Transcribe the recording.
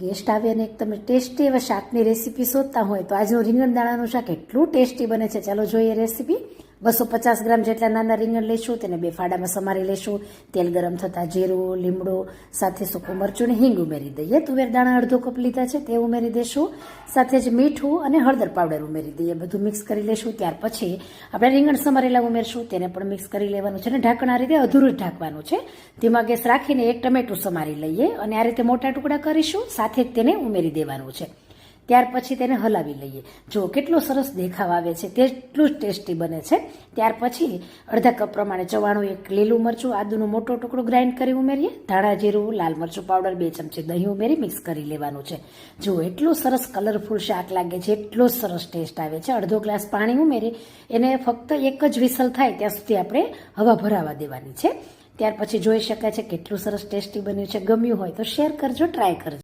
Guest આવે અને એક તમે ટેસ્ટી એવા શાકની રેસીપી શોધતા હોય તો આજનું રીંગણ દાણાનું શાક એટલું ટેસ્ટી બને છે. ચાલો જોઈએ રેસીપી. બસો પચાસ ગ્રામ જેટલા નાના રીંગણ લઈશું તેને બે ફાડામાં સમારી લઈશું તેલ ગરમ થતાં જીરું, લીમડો, સાથે સૂકું મરચું અને હિંગ ઉમેરી દઈએ. તુવેર દાણા અડધો કપ લીધા છે, તે ઉમેરી દઈશું સાથે જ મીઠું અને હળદર પાવડર ઉમેરી દઈએ. બધું મિક્સ કરી લઈશું ત્યાર પછી આપણે રીંગણ સમારેલા ઉમેરશું. તેને પણ મિક્સ કરી લેવાનું છે અને ઢાંકણ આ રીતે અધૂરું જ ઢાંકવાનું છે. તેમાં ગેસ રાખીને એક ટમેટું સમારી લઈએ અને આ રીતે મોટા ટુકડા કરીશું. સાથે જ તેને ઉમેરી દેવાનું છે. ત્યાર પછી તેને હલાવી લઈએ. જો કેટલો સરસ દેખાવ આવે છે, તેટલું જ ટેસ્ટી બને છે. ત્યાર પછી અડધા કપ પ્રમાણે ચવાણું, એક લીલું મરચું, આદુનો મોટો ટુકડો ગ્રાઇન્ડ કરી ઉમેરીએ. ધાણા જીરું, લાલ મરચું પાવડર, બે ચમચી દહીં ઉમેરી મિક્સ કરી લેવાનું છે. જો એટલું સરસ કલરફુલ શાક લાગે છે, એટલો સરસ ટેસ્ટ આવે છે, અડધો ગ્લાસ પાણી ઉમેરી એને ફક્ત એક જ વિસલ થાય ત્યાં સુધી આપણે હવા ભરાવા દેવાની છે. ત્યાર પછી જોઈ શકાય છે કેટલું સરસ ટેસ્ટી બન્યું છે. ગમ્યું હોય તો શેર કરજો, ટ્રાય કરજો.